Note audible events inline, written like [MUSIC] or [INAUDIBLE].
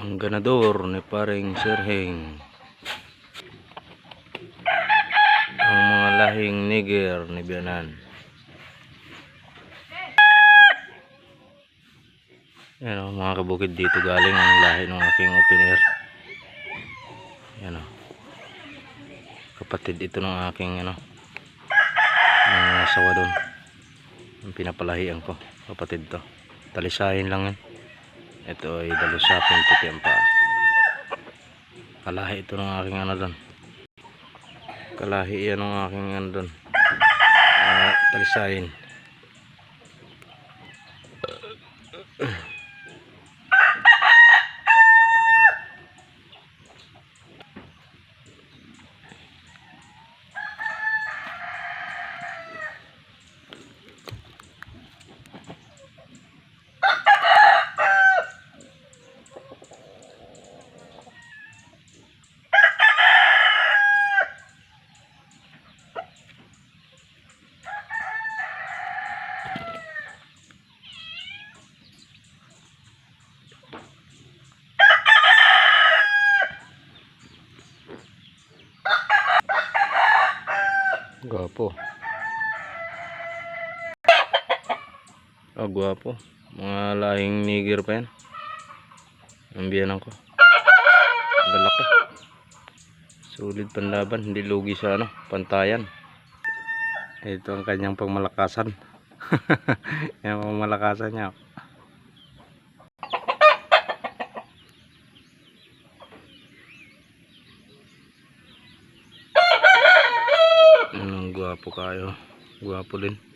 ganador ni paring Sirhing. Ang mga lahing Niger ni Bianan. Yan o, mga kabukid dito galing ang lahi ng aking open air. Yan o. Kapatid ito ng aking ano, ng asawa doon. Ang pinapalahian ko. Kapatid to. Talisahin lang yan. Ito ay dalusapin puti ang paa. Kalahi ito ng aking ano doon. Kalahi yan ng aking ano doon. Ah, talisahin. Gwapo. Ah, gwapo. Mga lahing nigger pa yan. Ang biyanan ko. Lalaki. Sulit panlaban. Hindi lugi sa ano, pantayan. Ito ang kanyang pangmalakasan. [LAUGHS] Yan ang pangmalakasan niya. Anong gwapo kayo. Gwapo din.